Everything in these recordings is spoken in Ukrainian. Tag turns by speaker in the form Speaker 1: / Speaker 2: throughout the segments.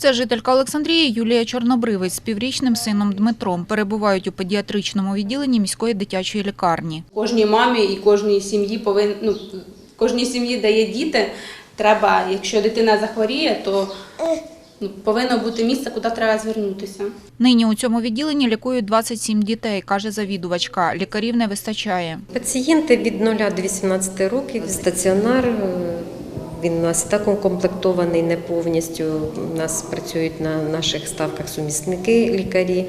Speaker 1: Це жителька Олександрії Юлія Чорнобривець з піврічним сином Дмитром перебувають у педіатричному відділенні міської дитячої лікарні.
Speaker 2: Кожній мамі і кожній сім'ї повин, ну, кожній сім'ї, де є діти, треба, якщо дитина захворіє, то ну, повинно бути місце, куди треба звернутися.
Speaker 1: Нині у цьому відділенні лікують 27 дітей, каже завідувачка. Лікарів не вистачає.
Speaker 3: Пацієнти від 0 до 18 років, стаціонар. Він у нас і так укомплектований не повністю. У нас працюють на наших ставках сумісники лікарі,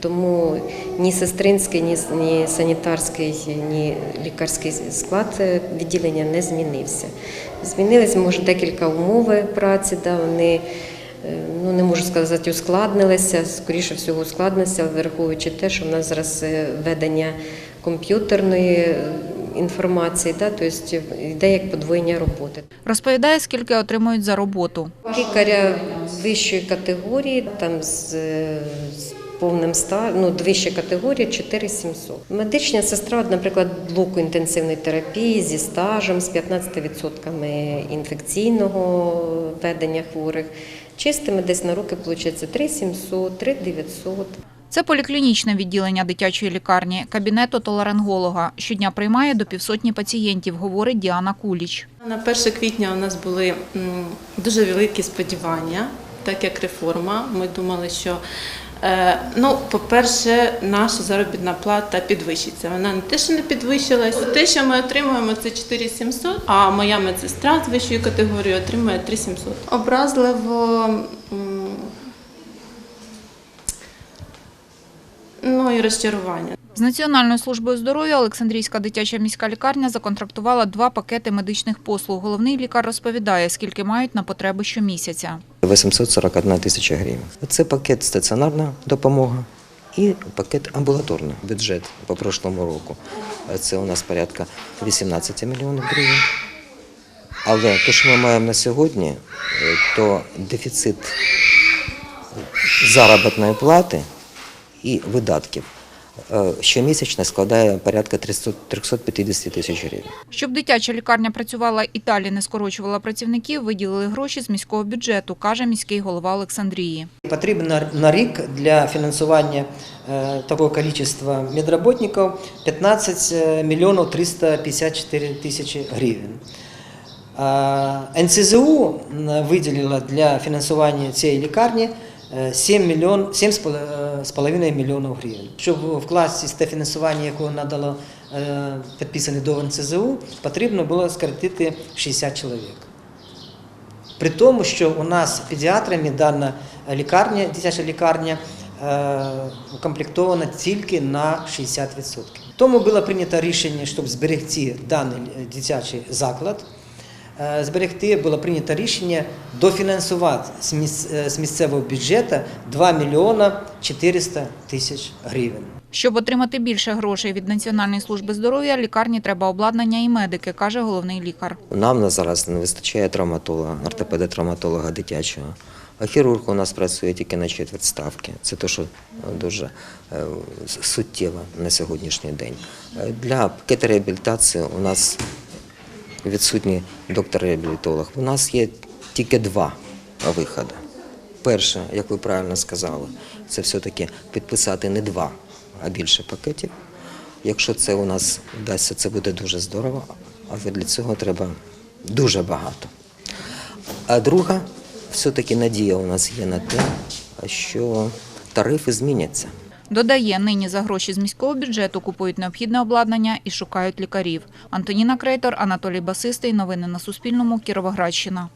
Speaker 3: тому ні сестринський, ні, ні санітарський, ні лікарський склад е, відділення не змінився. Змінились, може, декілька умови праці, да, вони е, ну не можу сказати, ускладнилися. Скоріше всього, ускладнилися, враховуючи те, що в нас зараз е, ведення комп'ютерної інформації, да, тобто йде як подвоєння роботи.
Speaker 1: Розповідає, скільки отримують за роботу.
Speaker 3: Лікаря вищої категорії, там з, з повним стажем, ну, вища категорія 4700. Медична сестра, наприклад, блоку інтенсивної терапії зі стажем, з 15% інфекційного ведення хворих. Чистими десь на руки виходить 3700, 3900.
Speaker 1: Це поліклінічне відділення дитячої лікарні, кабінет отоларинголога. Щодня приймає до півсотні пацієнтів, говорить Діана Куліч.
Speaker 4: На 1 квітня у нас були дуже великі сподівання, так як реформа. Ми думали, що е, ну, по-перше, наша заробітна плата підвищиться. Вона не те, що не підвищилась. Те, що ми отримуємо, це 4700, а моя медсестра з вищої категорії отримує 3700. Образливо. Ну і розчарування.
Speaker 1: З Національною службою здоров'я Олександрійська дитяча міська лікарня законтрактувала два пакети медичних послуг. Головний лікар розповідає, скільки мають на потреби щомісяця.
Speaker 5: 841 тисяча гривень. Це пакет стаціонарна допомога і пакет амбулаторний бюджет по прошлому року. Це у нас порядка 18 мільйонів гривень. Але те, що ми маємо на сьогодні, е, то дефіцит заробітної плати і видатків е, щомісячно складає порядка 300 350 тисяч гривень.
Speaker 1: Щоб дитяча лікарня працювала і далі не скорочувала працівників, виділили гроші з міського бюджету, каже міський голова Олександрії.
Speaker 6: Потрібно на- рік для фінансування е, такого количества медработників 15 мільйонів 354 тисячі гривень. НСЗУ виділила для фінансування цієї лікарні е, 7 мільйон, 7,5 мільйонів гривень. Щоб вкласти те фінансування, яке надало е, підписаний до НСЗУ, потрібно було скоротити 60 чоловік. При тому, що у нас педіатрами дана лікарня, дитяча лікарня е, укомплектована тільки на 60%. Тому було прийнято рішення, щоб зберегти даний дитячий заклад. Е, Зберегти було прийнято рішення дофінансувати з е, місцевого бюджету 2 мільйона 400 тисяч гривень.
Speaker 1: Щоб отримати більше грошей від Національної служби здоров'я, лікарні треба обладнання і медики, каже головний лікар.
Speaker 5: Нам на зараз не вистачає травматолога, ортопеда-травматолога дитячого. А хірург у нас працює тільки на четверть ставки. Це те, що е, дуже суттєво на сьогоднішній день. Для реабілітації у нас відсутній доктор-реабілітолог. У нас є тільки два виходи. Перше, як ви правильно сказали, це все-таки підписати не два, а більше пакетів. Якщо це у нас вдасться, це буде дуже здорово, але для цього треба дуже багато. А друга, все-таки надія у нас є на те, що тарифи зміняться.
Speaker 1: Додає, нині за гроші з міського бюджету купують необхідне обладнання і шукають лікарів. Антоніна Крейтор, Анатолій Басистий. Новини на Суспільному. Кіровоградщина.